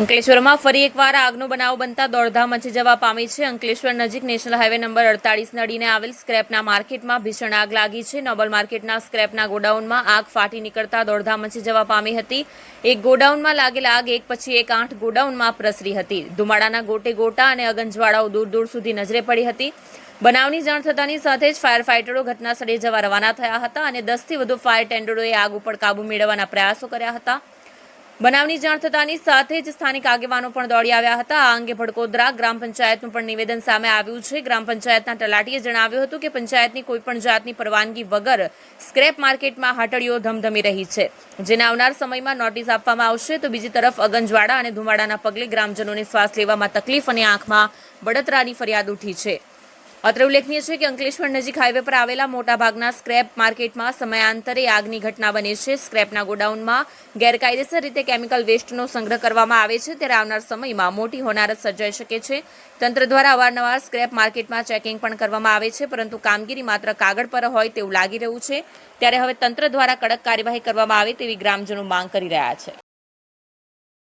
અંકલેશ્વરમાં ફરી એકવાર આગનો બનાવ બનતા દોડધામ મચી જવા પામી છે. અંકલેશ્વર નજીક નેશનલ હાઈવે નંબર અડતાલીસ નડીને આવેલ સ્ક્રેપના માર્કેટમાં ભીષણ આગ લાગી છે. નોબલ માર્કેટના સ્ક્રેપના ગોડાઉનમાં આગ ફાટી નીકળતા દોડધામ મચી જવા પામી હતી. એક ગોડાઉનમાં લાગેલ આગ એક પછી એક આઠ ગોડાઉનમાં પ્રસરી હતી. ધુમાડાના ગોટે ગોટા અને અગંજવાળાઓ દૂર દૂર સુધી નજરે પડી હતી. બનાવની જાણ થતાની સાથે જ ફાયર ફાઇટરો ઘટના સ્થળે જવા રવાના થયા હતા અને દસથી વધુ ફાયર ટેન્ડરોએ આગ ઉપર કાબુ મેળવવાના પ્રયાસો કર્યા હતા. બનાવની જાણ થતાની સાથે જ સ્થાનિક આગેવાનો પણ દોડી આવ્યા હતા. આ અંગે ભડકોદરા ગ્રામ પંચાયતનું પણ નિવેદન સામે આવ્યું છે. ગ્રામ પંચાયતના તલાટીએ જણાવ્યું હતું કે પંચાયતની કોઈપણ જાતની પરવાનગી વગર સ્ક્રેપ માર્કેટમાં હાટડીઓ ધમધમી રહી છે. જેને આવનાર સમયમાં નોટિસ આપવામાં આવશે તો બીજી તરફ અગંજવાડા અને ધુમાડાના પગલે ગ્રામજનોને શ્વાસ લેવામાં તકલીફ અને આંખમાં બળતરાની ફરિયાદ ઉઠી છે. અત્રે ઉલ્લેખનીય છે કે અંકલેશ્વર નજીક હાઈવે પર આવેલા મોટાભાગના સ્ક્રેપ માર્કેટમાં સમયાંતરે આગની ઘટના બને છે. સ્ક્રેપના ગોડાઉનમાં ગેરકાયદેસર રીતે કેમિકલ વેસ્ટનો સંગ્રહ કરવામાં આવે છે. ત્યારે આવનાર સમયમાં મોટી હોનારત સર્જાઈ શકે છે. તંત્ર દ્વારા અવારનવાર સ્ક્રેપ માર્કેટમાં ચેકિંગ પણ કરવામાં આવે છે, પરંતુ કામગીરી માત્ર કાગળ પર હોય તેવું લાગી રહ્યું છે. ત્યારે હવે તંત્ર દ્વારા કડક કાર્યવાહી કરવામાં આવે તેવી ગ્રામજનો માંગ કરી રહ્યા છે.